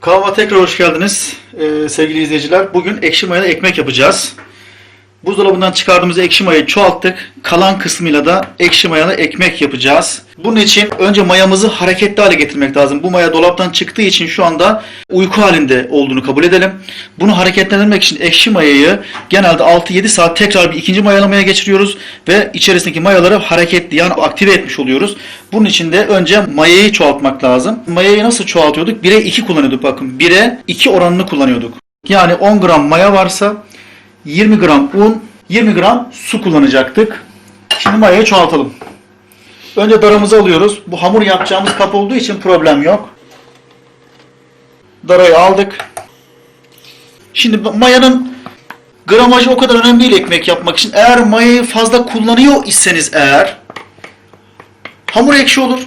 Kanalıma tekrar hoş geldiniz ee, sevgili izleyiciler. Bugün ekşi mayalı ekmek yapacağız. Buzdolabından çıkardığımız ekşi mayayı çoğalttık. Kalan kısmıyla da ekşi mayalı ekmek yapacağız. Bunun için önce mayamızı hareketli hale getirmek lazım. Bu maya dolaptan çıktığı için şu anda uyku halinde olduğunu kabul edelim. Bunu hareketlendirmek için ekşi mayayı genelde 6-7 saat tekrar bir ikinci mayalamaya geçiriyoruz ve içerisindeki mayaları hareketli yani aktive etmiş oluyoruz. Bunun için de önce mayayı çoğaltmak lazım. Mayayı nasıl çoğaltıyorduk? 1'e 2 kullanıyorduk bakın. 1'e 2 oranını kullanıyorduk. Yani 10 gram maya varsa 20 gram un, 20 gram su kullanacaktık. Şimdi mayayı çoğaltalım. Önce daramızı alıyoruz. Bu hamur yapacağımız kap olduğu için problem yok. Darayı aldık. Şimdi mayanın gramajı o kadar önemli değil ekmek yapmak için. Eğer mayayı fazla kullanıyor iseniz eğer hamur ekşi olur.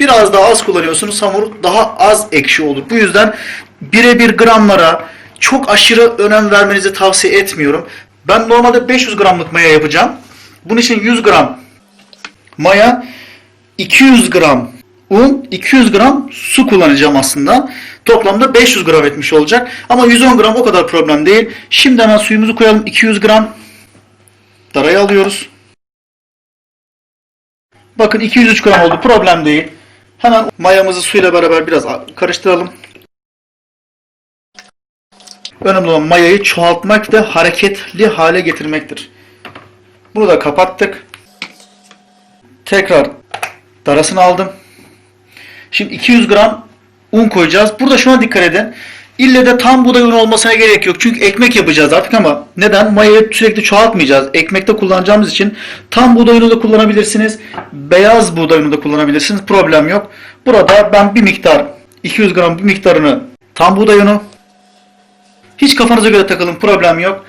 Biraz daha az kullanıyorsunuz hamur daha az ekşi olur. Bu yüzden birebir gramlara çok aşırı önem vermenizi tavsiye etmiyorum. Ben normalde 500 gramlık maya yapacağım. Bunun için 100 gram maya, 200 gram un, 200 gram su kullanacağım aslında. Toplamda 500 gram etmiş olacak. Ama 110 gram o kadar problem değil. Şimdi hemen suyumuzu koyalım. 200 gram darayı alıyoruz. Bakın 203 gram oldu. Problem değil. Hemen mayamızı suyla beraber biraz karıştıralım. Önemli olan mayayı çoğaltmak ve hareketli hale getirmektir. Bunu da kapattık. Tekrar darasını aldım. Şimdi 200 gram un koyacağız. Burada şuna dikkat edin. İlle de tam buğday unu olmasına gerek yok. Çünkü ekmek yapacağız artık ama neden? Mayayı sürekli çoğaltmayacağız. Ekmekte kullanacağımız için tam buğday unu da kullanabilirsiniz. Beyaz buğday unu da kullanabilirsiniz. Problem yok. Burada ben bir miktar 200 gram bir miktarını tam buğday unu hiç kafanıza göre takılın problem yok.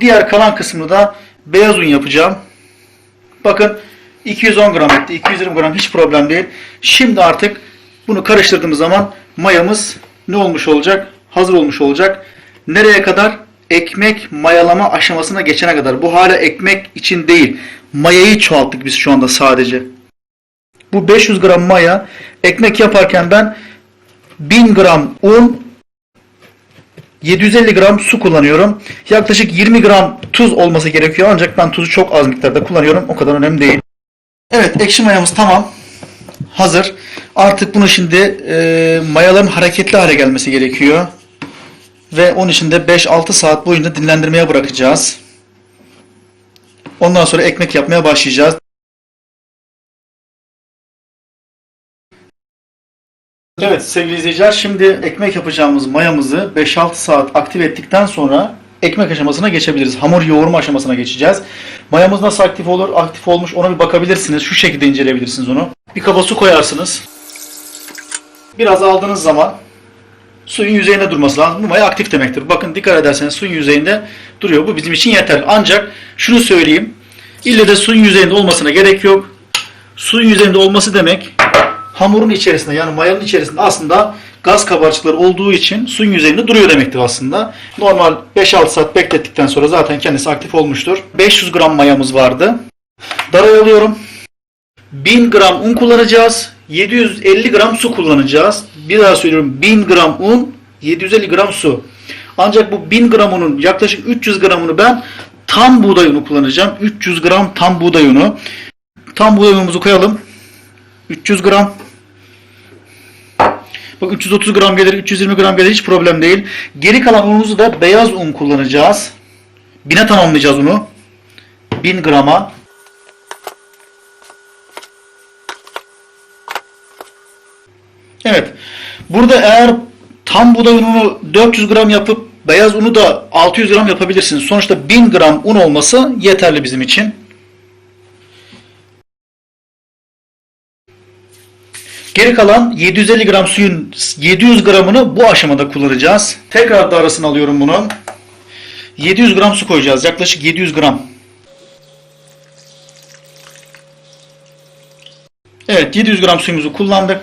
Diğer kalan kısmını da beyaz un yapacağım. Bakın 210 gram etti. 220 gram hiç problem değil. Şimdi artık bunu karıştırdığımız zaman mayamız ne olmuş olacak? Hazır olmuş olacak. Nereye kadar? Ekmek mayalama aşamasına geçene kadar. Bu hala ekmek için değil. Mayayı çoğalttık biz şu anda sadece. Bu 500 gram maya ekmek yaparken ben 1000 gram un 750 gram su kullanıyorum. Yaklaşık 20 gram tuz olması gerekiyor ancak ben tuzu çok az miktarda kullanıyorum. O kadar önemli değil. Evet ekşi mayamız tamam. Hazır. Artık bunu şimdi e, mayaların hareketli hale gelmesi gerekiyor. Ve onun için de 5-6 saat boyunca dinlendirmeye bırakacağız. Ondan sonra ekmek yapmaya başlayacağız. Evet sevgili izleyiciler şimdi ekmek yapacağımız mayamızı 5-6 saat aktif ettikten sonra ekmek aşamasına geçebiliriz. Hamur yoğurma aşamasına geçeceğiz. Mayamız nasıl aktif olur? Aktif olmuş ona bir bakabilirsiniz. Şu şekilde inceleyebilirsiniz onu. Bir kaba su koyarsınız. Biraz aldığınız zaman suyun yüzeyinde durması lazım. Bu maya aktif demektir. Bakın dikkat ederseniz suyun yüzeyinde duruyor. Bu bizim için yeterli. Ancak şunu söyleyeyim. İlle de suyun yüzeyinde olmasına gerek yok. Suyun yüzeyinde olması demek hamurun içerisinde yani mayanın içerisinde aslında gaz kabarcıkları olduğu için suyun yüzeyinde duruyor demektir aslında. Normal 5-6 saat beklettikten sonra zaten kendisi aktif olmuştur. 500 gram mayamız vardı. Darayı alıyorum. 1000 gram un kullanacağız. 750 gram su kullanacağız. Bir daha söylüyorum 1000 gram un, 750 gram su. Ancak bu 1000 gram unun yaklaşık 300 gramını ben tam buğday unu kullanacağım. 300 gram tam buğday unu. Tam buğday unumuzu koyalım. 300 gram. Bak 330 gram gelir, 320 gram gelir hiç problem değil. Geri kalan unumuzu da beyaz un kullanacağız. Bine tamamlayacağız unu. 1000 grama. Evet. Burada eğer tam buğday ununu 400 gram yapıp beyaz unu da 600 gram yapabilirsiniz. Sonuçta 1000 gram un olması yeterli bizim için. Geri kalan 750 gram suyun 700 gramını bu aşamada kullanacağız. Tekrar da arasını alıyorum bunu. 700 gram su koyacağız. Yaklaşık 700 gram. Evet 700 gram suyumuzu kullandık.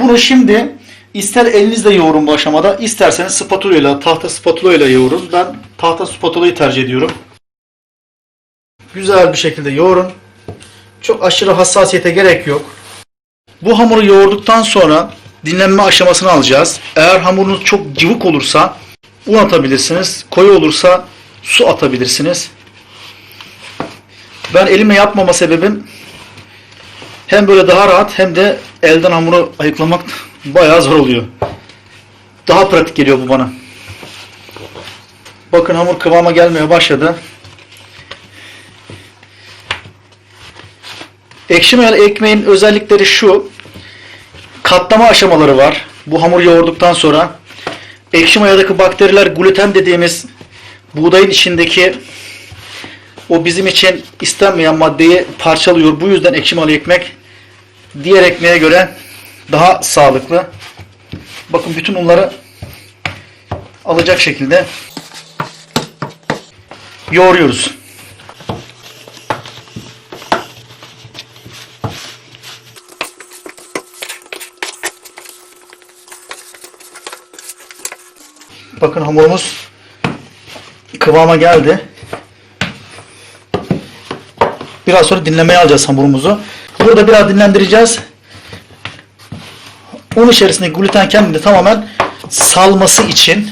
Bunu şimdi ister elinizle yoğurun bu aşamada isterseniz spatula ile tahta spatula ile yoğurun. Ben tahta spatulayı tercih ediyorum. Güzel bir şekilde yoğurun. Çok aşırı hassasiyete gerek yok. Bu hamuru yoğurduktan sonra dinlenme aşamasını alacağız. Eğer hamurunuz çok cıvık olursa un atabilirsiniz. Koyu olursa su atabilirsiniz. Ben elime yapmama sebebim hem böyle daha rahat hem de elden hamuru ayıklamak bayağı zor oluyor. Daha pratik geliyor bu bana. Bakın hamur kıvama gelmeye başladı. Ekşi mayalı ekmeğin özellikleri şu. Katlama aşamaları var. Bu hamur yoğurduktan sonra ekşi mayadaki bakteriler gluten dediğimiz buğdayın içindeki o bizim için istenmeyen maddeyi parçalıyor. Bu yüzden ekşi mayalı ekmek diğer ekmeğe göre daha sağlıklı. Bakın bütün unları alacak şekilde yoğuruyoruz. Bakın hamurumuz kıvama geldi. Biraz sonra dinlemeye alacağız hamurumuzu. Burada biraz dinlendireceğiz. Un içerisindeki gluten kendini tamamen salması için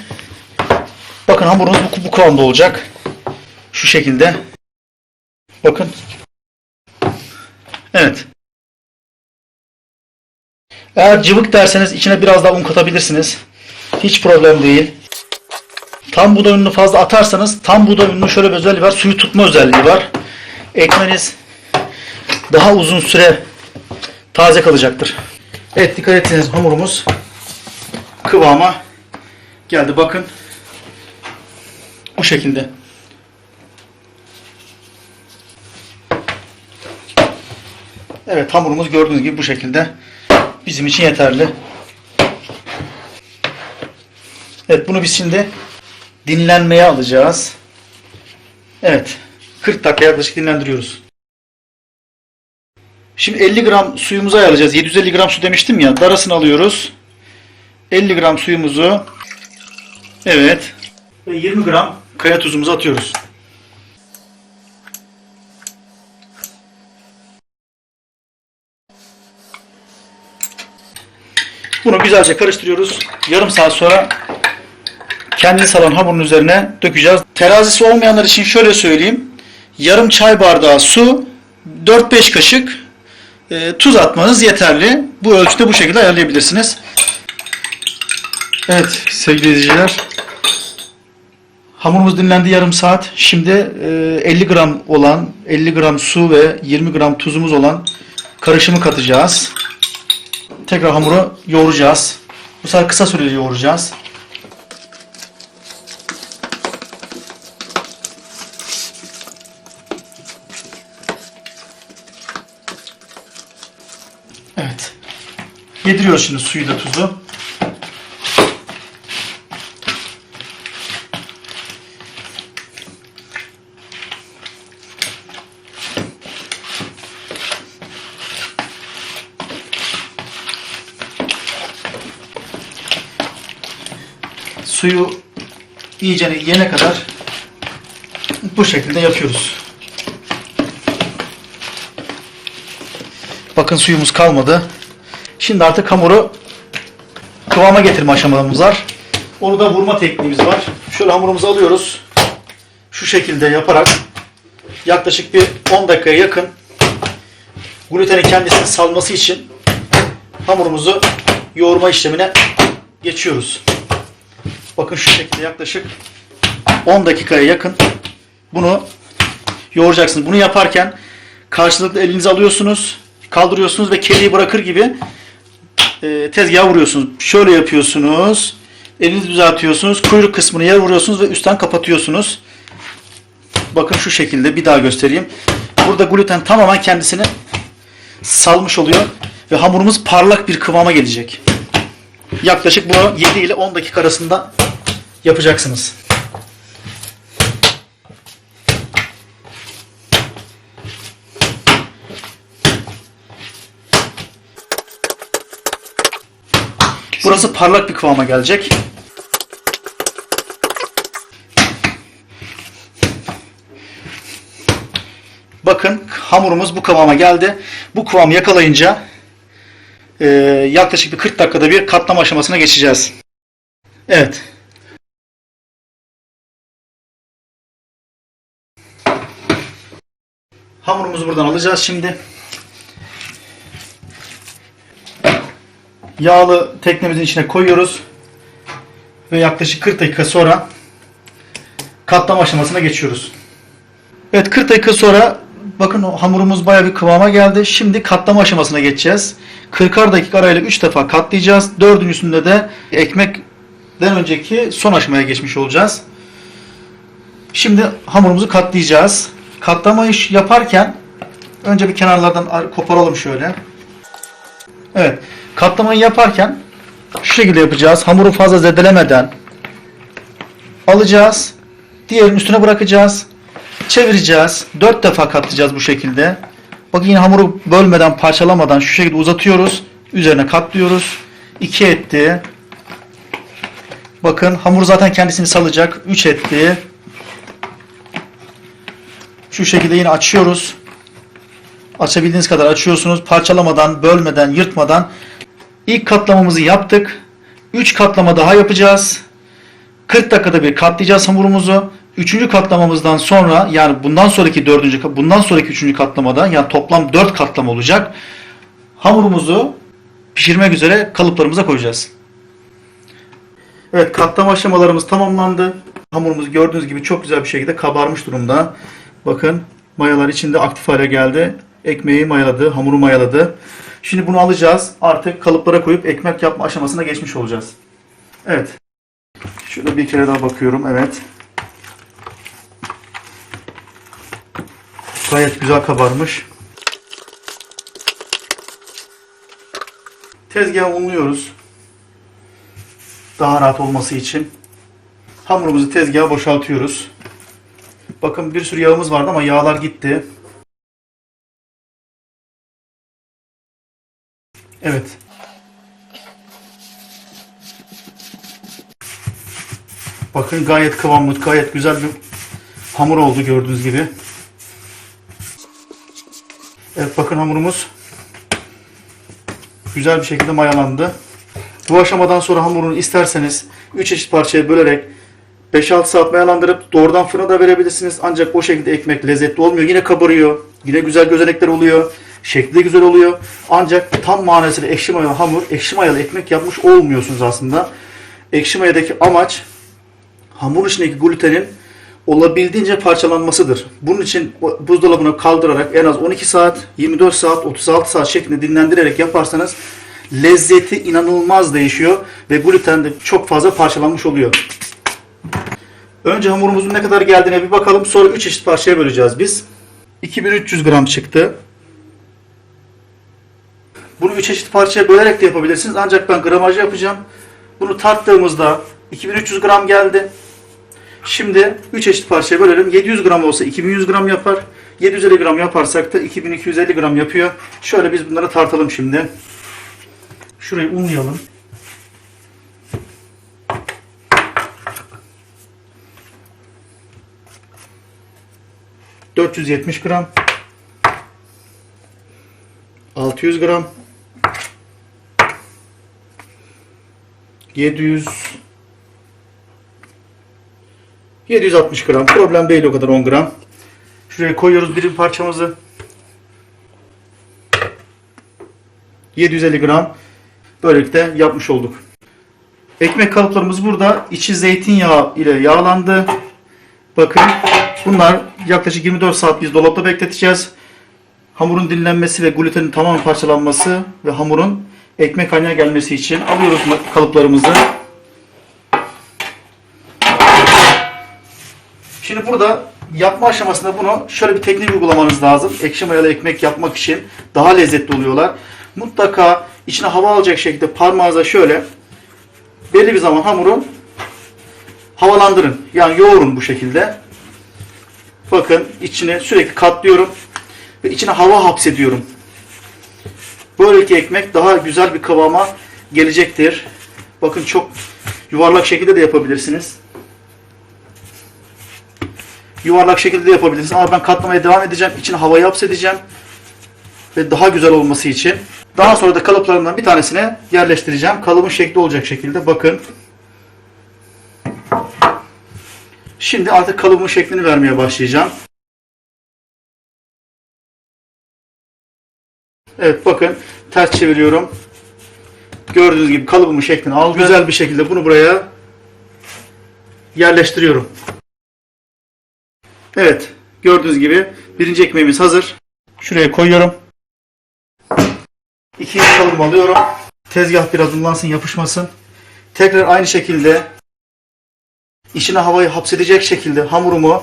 bakın hamurumuz bu, bu kıvamda olacak. Şu şekilde. Bakın. Evet. Eğer cıvık derseniz içine biraz daha un katabilirsiniz. Hiç problem değil. Tam buğday ununu fazla atarsanız tam buğday ununun şöyle bir özelliği var. Suyu tutma özelliği var. Ekmeniz daha uzun süre taze kalacaktır. Evet dikkat etseniz hamurumuz kıvama geldi. Bakın bu şekilde. Evet hamurumuz gördüğünüz gibi bu şekilde bizim için yeterli. Evet bunu biz şimdi dinlenmeye alacağız. Evet 40 dakika yaklaşık dinlendiriyoruz. Şimdi 50 gram suyumuzu ayarlayacağız. 750 gram su demiştim ya. Darasını alıyoruz. 50 gram suyumuzu evet ve 20 gram kaya tuzumuzu atıyoruz. Bunu güzelce karıştırıyoruz. Yarım saat sonra kendi salan hamurun üzerine dökeceğiz. Terazisi olmayanlar için şöyle söyleyeyim. Yarım çay bardağı su, 4-5 kaşık e, tuz atmanız yeterli. Bu ölçüde bu şekilde ayarlayabilirsiniz. Evet sevgili izleyiciler. Hamurumuz dinlendi yarım saat. Şimdi e, 50 gram olan 50 gram su ve 20 gram tuzumuz olan karışımı katacağız. Tekrar hamuru yoğuracağız. Bu sefer kısa süreli yoğuracağız. Evet. Yediriyoruz şimdi suyu da tuzu. Suyu iyice yene kadar bu şekilde yapıyoruz. Bakın suyumuz kalmadı. Şimdi artık hamuru kıvama getirme aşamalımız var. Onu da vurma tekniğimiz var. Şöyle hamurumuzu alıyoruz. Şu şekilde yaparak yaklaşık bir 10 dakikaya yakın glutenin kendisini salması için hamurumuzu yoğurma işlemine geçiyoruz. Bakın şu şekilde yaklaşık 10 dakikaya yakın bunu yoğuracaksınız. Bunu yaparken karşılıklı elinizi alıyorsunuz, kaldırıyorsunuz ve kediyi bırakır gibi e, tezgaha vuruyorsunuz. Şöyle yapıyorsunuz. Elinizi düzeltiyorsunuz. Kuyruk kısmını yer vuruyorsunuz ve üstten kapatıyorsunuz. Bakın şu şekilde bir daha göstereyim. Burada gluten tamamen kendisini salmış oluyor ve hamurumuz parlak bir kıvama gelecek. Yaklaşık bunu 7 ile 10 dakika arasında yapacaksınız. Burası parlak bir kıvama gelecek. Bakın hamurumuz bu kıvama geldi. Bu kıvamı yakalayınca e, yaklaşık bir 40 dakikada bir katlama aşamasına geçeceğiz. Evet. Hamurumuzu buradan alacağız şimdi. Yağlı teknemizin içine koyuyoruz. Ve yaklaşık 40 dakika sonra katlama aşamasına geçiyoruz. Evet 40 dakika sonra bakın hamurumuz baya bir kıvama geldi. Şimdi katlama aşamasına geçeceğiz. 40'ar dakika arayla 3 defa katlayacağız. Dördüncüsünde de ekmekten önceki son aşamaya geçmiş olacağız. Şimdi hamurumuzu katlayacağız. Katlama iş yaparken önce bir kenarlardan ar- koparalım şöyle. Evet. Katlamayı yaparken şu şekilde yapacağız. Hamuru fazla zedelemeden alacağız. Diğerinin üstüne bırakacağız. Çevireceğiz. Dört defa katlayacağız bu şekilde. Bakın yine hamuru bölmeden, parçalamadan şu şekilde uzatıyoruz. Üzerine katlıyoruz. 2 etti. Bakın hamur zaten kendisini salacak. 3 etti. Şu şekilde yine açıyoruz. Açabildiğiniz kadar açıyorsunuz. Parçalamadan, bölmeden, yırtmadan. İlk katlamamızı yaptık. 3 katlama daha yapacağız. 40 dakikada bir katlayacağız hamurumuzu. Üçüncü katlamamızdan sonra yani bundan sonraki dördüncü bundan sonraki üçüncü katlamada yani toplam 4 katlama olacak. Hamurumuzu pişirmek üzere kalıplarımıza koyacağız. Evet katlama aşamalarımız tamamlandı. Hamurumuz gördüğünüz gibi çok güzel bir şekilde kabarmış durumda. Bakın mayalar içinde aktif hale geldi. Ekmeği mayaladı, hamuru mayaladı. Şimdi bunu alacağız. Artık kalıplara koyup ekmek yapma aşamasına geçmiş olacağız. Evet. Şurada bir kere daha bakıyorum. Evet. Gayet güzel kabarmış. Tezgahı unluyoruz. Daha rahat olması için. Hamurumuzu tezgaha boşaltıyoruz. Bakın bir sürü yağımız vardı ama yağlar gitti. Evet. Bakın gayet kıvamlı, gayet güzel bir hamur oldu gördüğünüz gibi. Evet bakın hamurumuz güzel bir şekilde mayalandı. Bu aşamadan sonra hamurunu isterseniz 3 eşit parçaya bölerek 5-6 saat mayalandırıp doğrudan fırına da verebilirsiniz. Ancak o şekilde ekmek lezzetli olmuyor. Yine kabarıyor. Yine güzel gözenekler oluyor. Şekli güzel oluyor. Ancak tam manasıyla ekşi mayalı hamur, ekşi mayalı ekmek yapmış olmuyorsunuz aslında. Ekşi mayadaki amaç hamur içindeki glutenin olabildiğince parçalanmasıdır. Bunun için buzdolabına kaldırarak en az 12 saat, 24 saat, 36 saat şeklinde dinlendirerek yaparsanız lezzeti inanılmaz değişiyor ve gluten de çok fazla parçalanmış oluyor. Önce hamurumuzun ne kadar geldiğine bir bakalım. Sonra 3 eşit parçaya böleceğiz biz. 2300 gram çıktı. Bunu 3 eşit parçaya bölerek de yapabilirsiniz. Ancak ben gramajı yapacağım. Bunu tarttığımızda 2300 gram geldi. Şimdi 3 eşit parçaya bölelim. 700 gram olsa 2100 gram yapar. 750 gram yaparsak da 2250 gram yapıyor. Şöyle biz bunları tartalım şimdi. Şurayı unlayalım. ...470 gram... ...600 gram... ...700... 760 gram. Problem değil o kadar 10 gram. Şuraya koyuyoruz birim parçamızı. 750 gram. Böylelikle yapmış olduk. Ekmek kalıplarımız burada. İçi zeytinyağı ile yağlandı. Bakın bunlar yaklaşık 24 saat biz dolapta bekleteceğiz. Hamurun dinlenmesi ve glutenin tamamen parçalanması ve hamurun ekmek haline gelmesi için alıyoruz kalıplarımızı. Şimdi burada yapma aşamasında bunu şöyle bir teknik uygulamanız lazım. Ekşi mayalı ekmek yapmak için daha lezzetli oluyorlar. Mutlaka içine hava alacak şekilde parmağınıza şöyle belli bir zaman hamuru havalandırın. Yani yoğurun bu şekilde. Bakın içine sürekli katlıyorum ve içine hava hapsediyorum. Böylelikle ekmek daha güzel bir kıvama gelecektir. Bakın çok yuvarlak şekilde de yapabilirsiniz yuvarlak şekilde de yapabilirsiniz. Ama ben katlamaya devam edeceğim. İçine havayı hapsedeceğim. Ve daha güzel olması için. Daha sonra da kalıplarımdan bir tanesine yerleştireceğim. Kalıbın şekli olacak şekilde. Bakın. Şimdi artık kalıbın şeklini vermeye başlayacağım. Evet bakın ters çeviriyorum. Gördüğünüz gibi kalıbımın şeklini aldı. Güzel bir şekilde bunu buraya yerleştiriyorum. Evet gördüğünüz gibi birinci ekmeğimiz hazır. Şuraya koyuyorum. İkinci kalıbımı alıyorum. Tezgah biraz unlansın yapışmasın. Tekrar aynı şekilde içine havayı hapsedecek şekilde hamurumu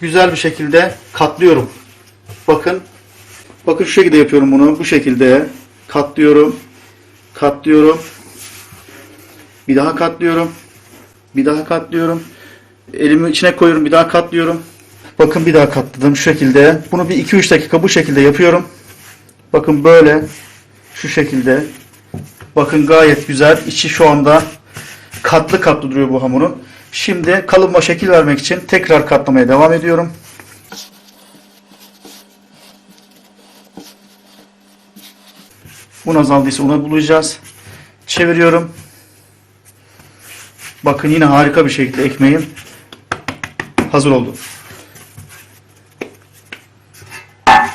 güzel bir şekilde katlıyorum. Bakın. Bakın şu şekilde yapıyorum bunu. Bu şekilde katlıyorum. Katlıyorum. Bir daha katlıyorum. Bir daha katlıyorum. Elimi içine koyuyorum. Bir daha katlıyorum. Bakın bir daha katladım şu şekilde. Bunu bir 2-3 dakika bu şekilde yapıyorum. Bakın böyle şu şekilde. Bakın gayet güzel. İçi şu anda katlı katlı duruyor bu hamurun. Şimdi kalıbıma şekil vermek için tekrar katlamaya devam ediyorum. Un azaldıysa una bulayacağız. Çeviriyorum. Bakın yine harika bir şekilde ekmeğim hazır oldu.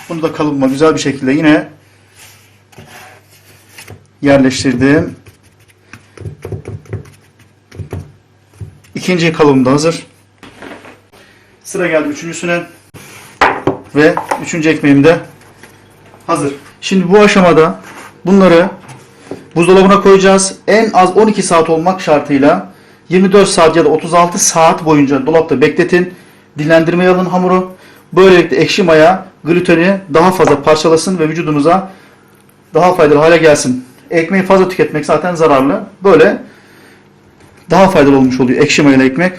Bunu da kalıbıma güzel bir şekilde yine yerleştirdim. İkinci kalıbım da hazır. Sıra geldi üçüncüsüne. Ve üçüncü ekmeğim de hazır. Şimdi bu aşamada bunları buzdolabına koyacağız. En az 12 saat olmak şartıyla 24 saat ya da 36 saat boyunca dolapta bekletin. Dinlendirmeye alın hamuru. Böylelikle ekşi maya gluteni daha fazla parçalasın ve vücudunuza daha faydalı hale gelsin. Ekmeği fazla tüketmek zaten zararlı. Böyle daha faydalı olmuş oluyor ekşi mayalı ekmek.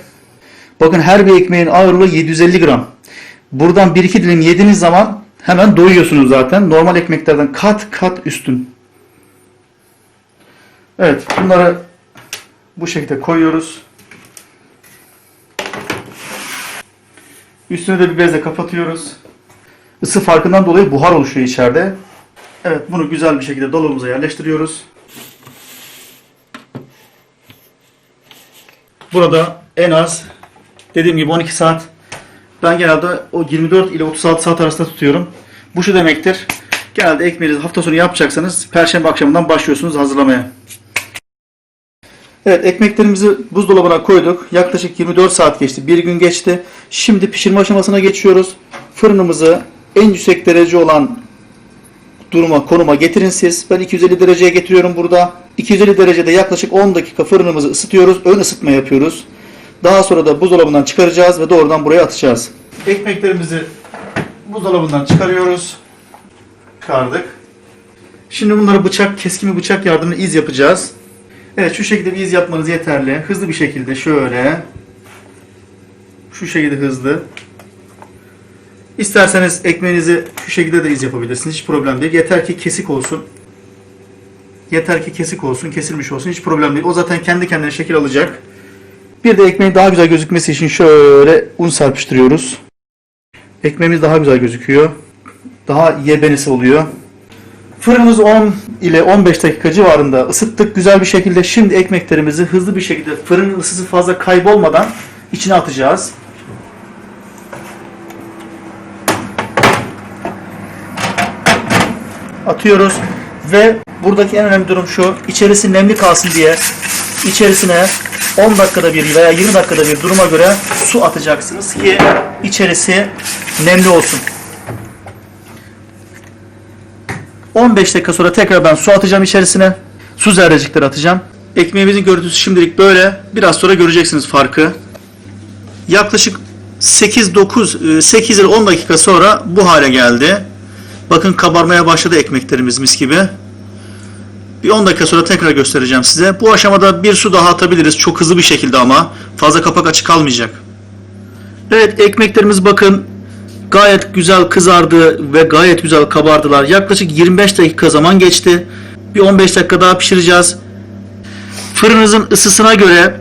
Bakın her bir ekmeğin ağırlığı 750 gram. Buradan 1-2 dilim yediğiniz zaman hemen doyuyorsunuz zaten. Normal ekmeklerden kat kat üstün. Evet bunları bu şekilde koyuyoruz. Üstüne de bir bezle kapatıyoruz. Isı farkından dolayı buhar oluşuyor içeride. Evet bunu güzel bir şekilde dolabımıza yerleştiriyoruz. Burada en az dediğim gibi 12 saat ben genelde o 24 ile 36 saat arasında tutuyorum. Bu şu demektir. Genelde ekmeğinizi hafta sonu yapacaksanız perşembe akşamından başlıyorsunuz hazırlamaya. Evet ekmeklerimizi buzdolabına koyduk. Yaklaşık 24 saat geçti. Bir gün geçti. Şimdi pişirme aşamasına geçiyoruz. Fırınımızı en yüksek derece olan duruma, konuma getirin siz. Ben 250 dereceye getiriyorum burada. 250 derecede yaklaşık 10 dakika fırınımızı ısıtıyoruz. Ön ısıtma yapıyoruz. Daha sonra da buzdolabından çıkaracağız ve doğrudan buraya atacağız. Ekmeklerimizi buzdolabından çıkarıyoruz. Çıkardık. Şimdi bunları bıçak, keskin bir bıçak yardımıyla iz yapacağız. Evet şu şekilde bir iz yapmanız yeterli. Hızlı bir şekilde şöyle. Şu şekilde hızlı. İsterseniz ekmeğinizi şu şekilde de iz yapabilirsiniz. Hiç problem değil. Yeter ki kesik olsun. Yeter ki kesik olsun, kesilmiş olsun. Hiç problem değil. O zaten kendi kendine şekil alacak. Bir de ekmeğin daha güzel gözükmesi için şöyle un serpiştiriyoruz. Ekmeğimiz daha güzel gözüküyor. Daha yebenisi oluyor. Fırınımız 10 ile 15 dakika civarında ısıttık güzel bir şekilde. Şimdi ekmeklerimizi hızlı bir şekilde fırının ısısı fazla kaybolmadan içine atacağız. Atıyoruz ve buradaki en önemli durum şu. içerisi nemli kalsın diye içerisine 10 dakikada bir veya 20 dakikada bir duruma göre su atacaksınız ki içerisi nemli olsun. 15 dakika sonra tekrar ben su atacağım içerisine. Su zerrecikleri atacağım. Ekmeğimizin görüntüsü şimdilik böyle. Biraz sonra göreceksiniz farkı. Yaklaşık 8-9 8 ile 10 dakika sonra bu hale geldi. Bakın kabarmaya başladı ekmeklerimiz mis gibi. Bir 10 dakika sonra tekrar göstereceğim size. Bu aşamada bir su daha atabiliriz. Çok hızlı bir şekilde ama. Fazla kapak açık kalmayacak. Evet ekmeklerimiz bakın gayet güzel kızardı ve gayet güzel kabardılar. Yaklaşık 25 dakika zaman geçti. Bir 15 dakika daha pişireceğiz. Fırınınızın ısısına göre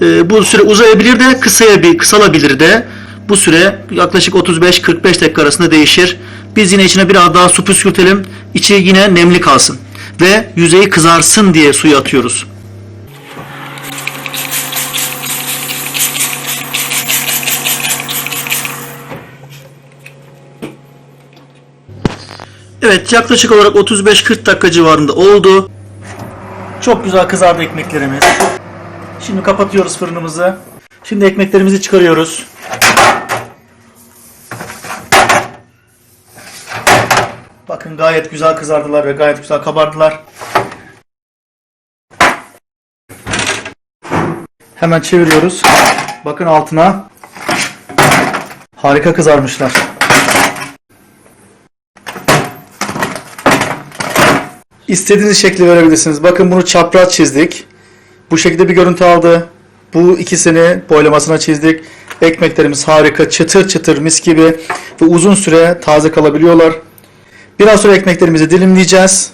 e, bu süre uzayabilir de kısayabilir, kısalabilir de. Bu süre yaklaşık 35-45 dakika arasında değişir. Biz yine içine biraz daha su püskürtelim. İçi yine nemli kalsın. Ve yüzeyi kızarsın diye suyu atıyoruz. Evet yaklaşık olarak 35-40 dakika civarında oldu. Çok güzel kızardı ekmeklerimiz. Şimdi kapatıyoruz fırınımızı. Şimdi ekmeklerimizi çıkarıyoruz. Bakın gayet güzel kızardılar ve gayet güzel kabardılar. Hemen çeviriyoruz. Bakın altına. Harika kızarmışlar. İstediğiniz şekli verebilirsiniz. Bakın bunu çapraz çizdik. Bu şekilde bir görüntü aldı. Bu ikisini boylamasına çizdik. Ekmeklerimiz harika, çıtır çıtır mis gibi ve uzun süre taze kalabiliyorlar. Biraz sonra ekmeklerimizi dilimleyeceğiz.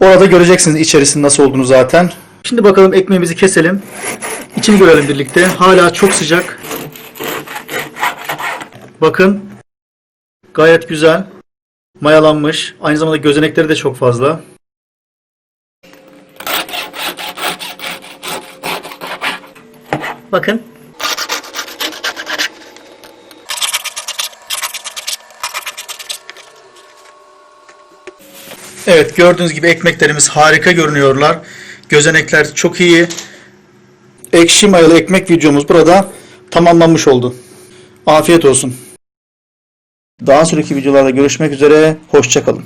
Orada göreceksiniz içerisinin nasıl olduğunu zaten. Şimdi bakalım ekmeğimizi keselim. İçini görelim birlikte. Hala çok sıcak. Bakın. Gayet güzel. Mayalanmış. Aynı zamanda gözenekleri de çok fazla. Bakın. Evet gördüğünüz gibi ekmeklerimiz harika görünüyorlar. Gözenekler çok iyi. Ekşi mayalı ekmek videomuz burada tamamlanmış oldu. Afiyet olsun. Daha sonraki videolarda görüşmek üzere. Hoşçakalın.